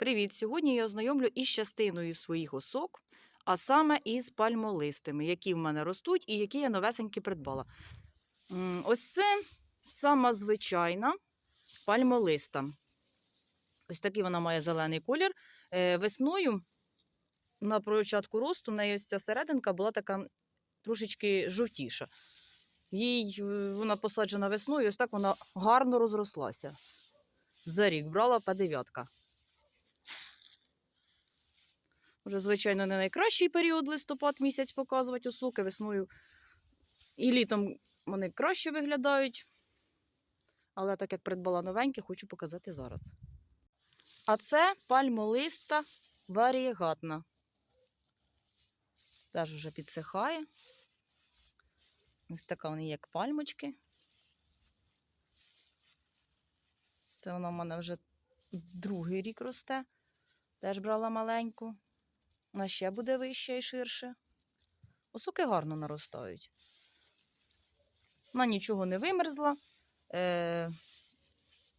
Привіт! Сьогодні я ознайомлю із частиною своїх осок, а саме із пальмолистами, які в мене ростуть і які я новесенькі придбала. Ось це сама звичайна пальмолиста. Ось такий вона має зелений колір. Е, Весною на початку росту в неї ось ця серединка була така трошечки жовтіша. Їй е, вона посаджена весною, ось так вона гарно розрослася. За рік брала П9. Вже, звичайно, не найкращий період листопад місяць показувати осоки весною. І літом вони краще виглядають. Але так як придбала новеньке, хочу показати зараз. А це пальмолиста варієгатна. Теж вже підсихає. Ось така вони як пальмочки. Це вона в мене вже другий рік росте. Теж брала маленьку. Вона ще буде вище і ширше. Осоки гарно наростають. Вона нічого не вимерзла. Е,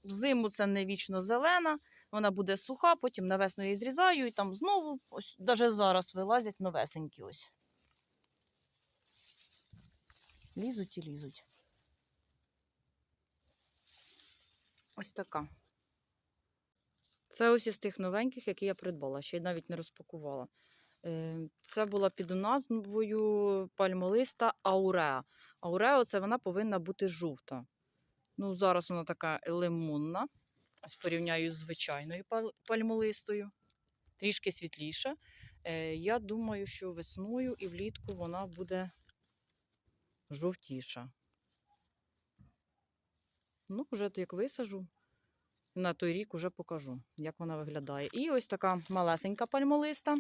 Взиму це не вічно зелена, вона буде суха, потім навесно її зрізаю, і там знову, ось навіть зараз вилазять новесенькі ось. Лізуть і лізуть. Ось така. Це ось із тих новеньких, які я придбала, ще й навіть не розпакувала. Е, Це була під назвою пальмолиста Ауреа. Аурео це вона повинна бути жовта. Ну, зараз вона така лимонна. Ось порівняю з звичайною пальмолистою. Трішки світліша. Е, Я думаю, що весною і влітку вона буде жовтіша. Ну, вже то як висажу, на той рік уже покажу, як вона виглядає. І ось така малесенька пальмолиста.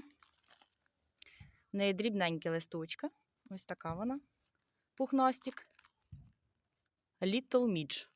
В неї дрібненькі листочка. Ось така вона. Пухнастик. Little Midge